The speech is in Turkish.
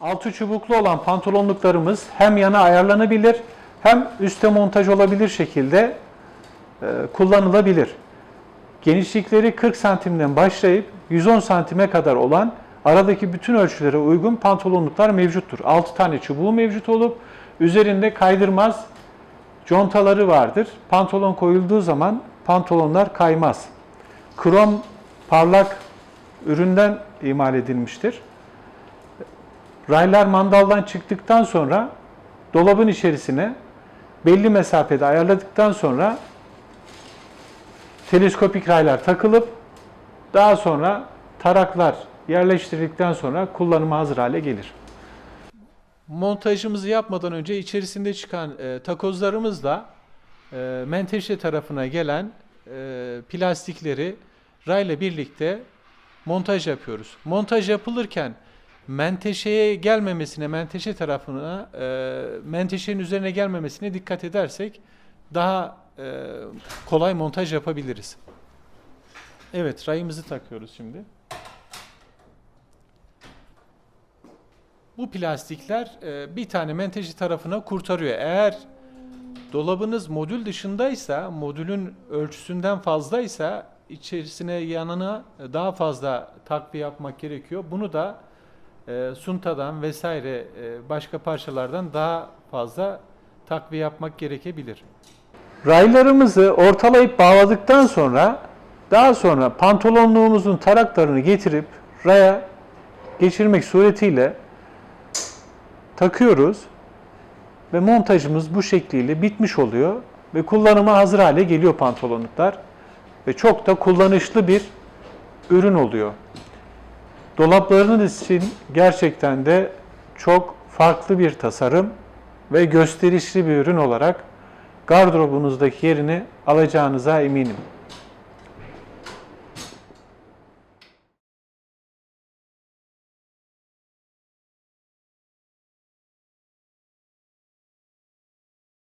Altı çubuklu olan pantolonluklarımız hem yana ayarlanabilir hem üste montaj olabilir şekilde e, kullanılabilir. Genişlikleri 40 santimden başlayıp 110 santime kadar olan aradaki bütün ölçülere uygun pantolonluklar mevcuttur. 6 tane çubuğu mevcut olup üzerinde kaydırmaz contaları vardır. Pantolon koyulduğu zaman pantolonlar kaymaz. Krom parlak üründen imal edilmiştir. Raylar mandaldan çıktıktan sonra dolabın içerisine belli mesafede ayarladıktan sonra teleskopik raylar takılıp daha sonra taraklar yerleştirildikten sonra kullanıma hazır hale gelir. Montajımızı yapmadan önce içerisinde çıkan e, takozlarımızla e, menteşe tarafına gelen e, plastikleri rayla birlikte montaj yapıyoruz. Montaj yapılırken menteşeye gelmemesine, menteşe tarafına, e, menteşenin üzerine gelmemesine dikkat edersek daha e, kolay montaj yapabiliriz. Evet, rayımızı takıyoruz şimdi. Bu plastikler e, bir tane menteşe tarafına kurtarıyor. Eğer dolabınız modül dışındaysa, modülün ölçüsünden fazlaysa içerisine yanına daha fazla takviye yapmak gerekiyor. Bunu da e, suntadan vesaire e, başka parçalardan daha fazla takviye yapmak gerekebilir. Raylarımızı ortalayıp bağladıktan sonra daha sonra pantolonluğumuzun taraklarını getirip raya geçirmek suretiyle takıyoruz ve montajımız bu şekliyle bitmiş oluyor ve kullanıma hazır hale geliyor pantolonluklar ve çok da kullanışlı bir ürün oluyor. Dolaplarınız için gerçekten de çok farklı bir tasarım ve gösterişli bir ürün olarak gardırobunuzdaki yerini alacağınıza eminim.